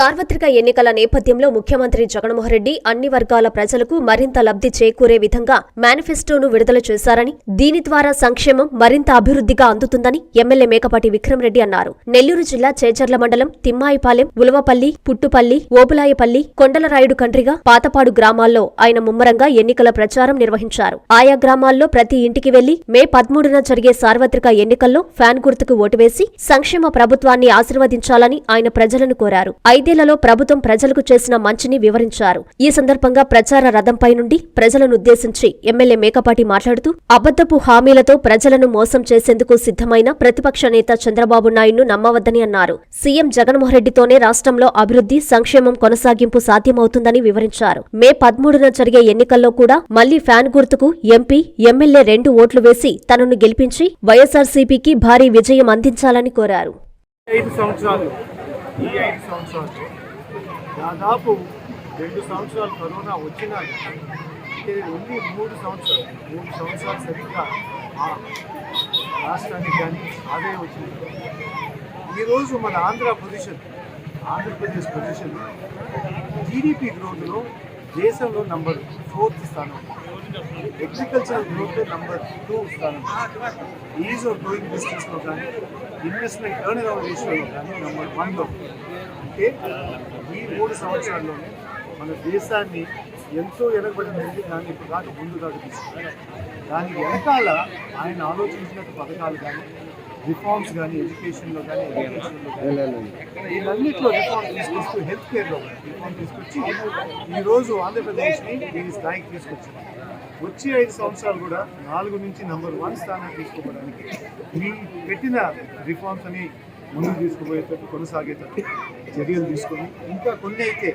సార్వత్రిక ఎన్నికల నేపథ్యంలో ముఖ్యమంత్రి జగన్మోహన్ రెడ్డి అన్ని వర్గాల ప్రజలకు మరింత లబ్ధి చేకూరే విధంగా మేనిఫెస్టోను విడుదల చేశారని దీని ద్వారా సంక్షేమం మరింత అభివృద్ధిగా అందుతుందని ఎమ్మెల్యే మేకపాటి విక్రమరెడ్డి అన్నారు. నెల్లూరు జిల్లా చేచర్ల మండలం తిమ్మాయిపాలెం ఉలవపల్లి పుట్టుపల్లి ఓబులాయపల్లి కొండలరాయుడు కండ్రిగా పాతపాడు గ్రామాల్లో ఆయన ముమ్మరంగా ఎన్నికల ప్రచారం నిర్వహించారు. ఆయా గ్రామాల్లో ప్రతి ఇంటికి వెళ్ళి మే పదమూడున జరిగే సార్వత్రిక ఎన్నికల్లో ఫ్యాన్ గుర్తుకు ఓటు వేసి సంక్షేమ ప్రభుత్వాన్ని ఆశీర్వదించాలని ఆయన ప్రజలను కోరారు. ఐదేళ్ళలో ప్రభుత్వం ప్రజలకు చేసిన మంచిని వివరించారు. ఈ సందర్భంగా ప్రచార రథంపై నుండి ప్రజలను ఉద్దేశించి ఎమ్మెల్యే మేకపాటి మాట్లాడుతూ అబద్దపు హామీలతో ప్రజలను మోసం చేసేందుకు సిద్ధమైన ప్రతిపక్ష నేత చంద్రబాబు నాయుడును నమ్మవద్దని అన్నారు. సీఎం జగన్మోహన్ రెడ్డితోనే రాష్ట్రంలో అభివృద్ధి సంక్షేమం కొనసాగింపు సాధ్యమవుతుందని వివరించారు. మే పదమూడున జరిగే ఎన్నికల్లో కూడా మళ్ళీ ఫ్యాన్ గుర్తుకు ఎంపీ ఎమ్మెల్యే రెండు ఓట్లు వేసి తనను గెలిపించి వైఎస్ఆర్సీపీకి భారీ విజయం అందించాలని కోరారు. ఐదు సంవత్సరాలు ఈ ఐదు సంవత్సరాలు. దాదాపు రెండు సంవత్సరాలు కరోనా వచ్చినా ఓన్లీ మూడు సంవత్సరాలు. మూడు సంవత్సరాలు సరిగ్గా ఆ రాష్ట్రానికి కానీ అదే వచ్చింది. ఈరోజు మన Andhra position Andhra Pradesh position GDP గ్రోత్లో దేశంలో నంబర్ ఫోర్త్ స్థానం అగ్రికల్చర్ గ్రోత్ నంబర్ టూ స్థానం ఈజ్ ఆఫ్ డూయింగ్ బిజినెస్లో కానీ ఇన్వెస్ట్మెంట్ టర్న్ అరౌండ్ రేషియోలో కానీ నంబర్ వన్లో అంటే ఈ మూడు సంవత్సరాల్లోనే మన దేశాన్ని ఎంతో వెనకబడింది దాన్ని ఇప్పుడు దాకా ముందు దాకా తీసుకున్నారు దానికి వెనకాల ఆయన ఆలోచించిన పథకాలు కానీ రిఫార్మ్స్ కానీ ఎడ్యుకేషన్లో కానీ వీళ్ళన్నింటిలో రిఫార్మ్ తీసుకొస్తూ హెల్త్ కేర్లో రిఫార్మ్ తీసుకొచ్చి ఈరోజు ఆంధ్రప్రదేశ్ని దీని స్థాయికి తీసుకొచ్చింది. వచ్చే ఐదు సంవత్సరాలు కూడా నాలుగు నుంచి నంబర్ వన్ స్థానం తీసుకోవడానికి మీ పెట్టిన రిఫార్మ్స్ అని ముందుకు తీసుకుపోయేటట్టు కొనసాగేటట్టు చర్యలు తీసుకొని ఇంకా కొన్ని అయితే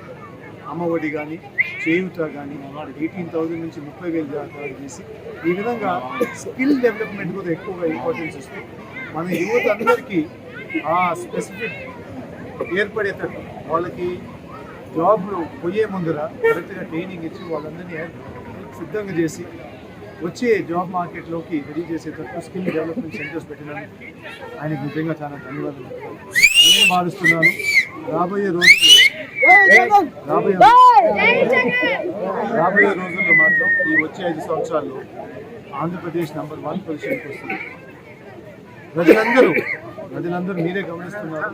అమ్మఒడి కానీ చేయూత కానీ ఎయిటీన్ థౌజండ్ నుంచి ముప్పై వేలు దాకా చేసి ఈ విధంగా స్కిల్ డెవలప్మెంట్ కూడా ఎక్కువగా ఇంపార్టెన్స్ ఇస్తూ మన యువత అందరికీ ఆ స్పెసిఫిక్ ఏర్పడేటట్టు వాళ్ళకి జాబ్లు పోయే ముందర కరెక్ట్గా ట్రైనింగ్ ఇచ్చి వాళ్ళందరినీ సిద్ధంగా చేసి వచ్చే జాబ్ మార్కెట్లోకి రెడీ చేసేటట్టు స్కిల్ డెవలప్మెంట్ సెంటర్స్ పెట్టినందుకు ఆయనకు నిజంగా చాలా ధన్యవాదాలు. నేను భావిస్తున్నాను రాబోయే రోజుల్లో రాబోయే రాబోయే రోజుల్లో మాత్రం ఈ వచ్చే ఐదు సంవత్సరాల్లో ఆంధ్రప్రదేశ్ నంబర్ వన్ పొజిషన్కి వస్తుంది. ప్రజలందరూ ప్రజలందరూ మీరే గమనిస్తున్నారు.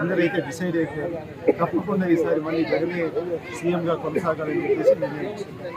అందరూ అయితే డిసైడ్ అయిపోయారు. తప్పకుండా ఈసారి మళ్ళీ జగనే సీఎంగా కొనసాగాలని చెప్పేసి నిర్ణయించుకున్నాను